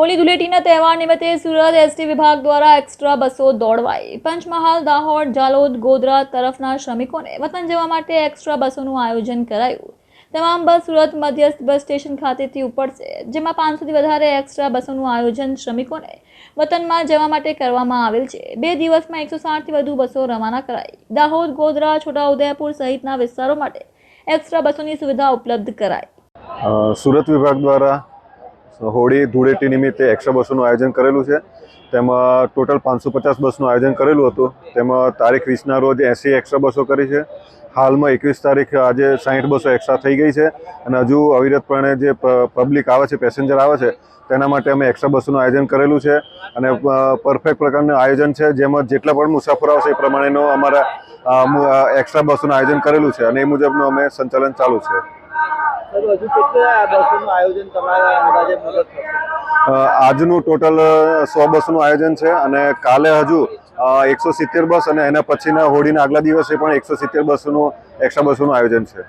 હોળી ધૂળેટીના તહેવાર નિમિત્તે સુરત એસટી વિભાગ દ્વારા એક્સ્ટ્રા બસો દોડવાઈ. પંચમહાલ, દાહોદ, જાલોદ, ગોધરા તરફના શ્રમિકોને વતન જવા માટે એક્સ્ટ્રા બસોનું આયોજન કરાયું. તમામ બસ સુરત મધ્યસ્થ બસ સ્ટેશન ખાતેથી ઉપડશે, જેમાં પાંચસોથી વધારે એક્સ્ટ્રા બસોનું આયોજન શ્રમિકોને વતનમાં જવા માટે કરવામાં આવેલ છે. બે દિવસમાં એકસો સાઠથી વધુ બસો રવાના કરાઈ. દાહોદ, ગોધરા, છોટાઉદેપુર સહિતના વિસ્તારો માટે એક્સ્ટ્રા બસોની સુવિધા ઉપલબ્ધ કરાઈ. સુરત વિભાગ દ્વારા હોળી ધૂળેટી નિમિત્તે એક્સ્ટ્રા બસોનું આયોજન કરેલું છે. તેમાં ટોટલ પાંચસો પચાસ બસનું આયોજન કરેલું હતું. તેમાં તારીખ વીસના રોજ એંસી એક્સ્ટ્રા બસો કરી છે. હાલમાં એકવીસ તારીખ આજે સાહીઠ બસો એક્સ્ટ્રા થઈ ગઈ છે અને હજુ અવિરતપણે જે પબ્લિક આવે છે પેસેન્જર આવે છે, તેના માટે અમે એક્સ્ટ્રા બસોનું આયોજન કરેલું છે. અને પરફેક્ટ પ્રકારનું આયોજન છે, જેમાં જેટલા પણ મુસાફરો આવશે એ પ્રમાણેનું અમારા એક્સ્ટ્રા બસોનું આયોજન કરેલું છે અને એ મુજબનું અમે સંચાલન ચાલુ છે. આજનું ટોટલ સો બસનું આયોજન છે અને કાલે હજુ એકસો સિત્તેર બસ અને એના પછીના હોળીના આગલા દિવસે પણ એકસો સિત્તેર બસનું, એક્સ્ટ્રા બસોનું આયોજન છે.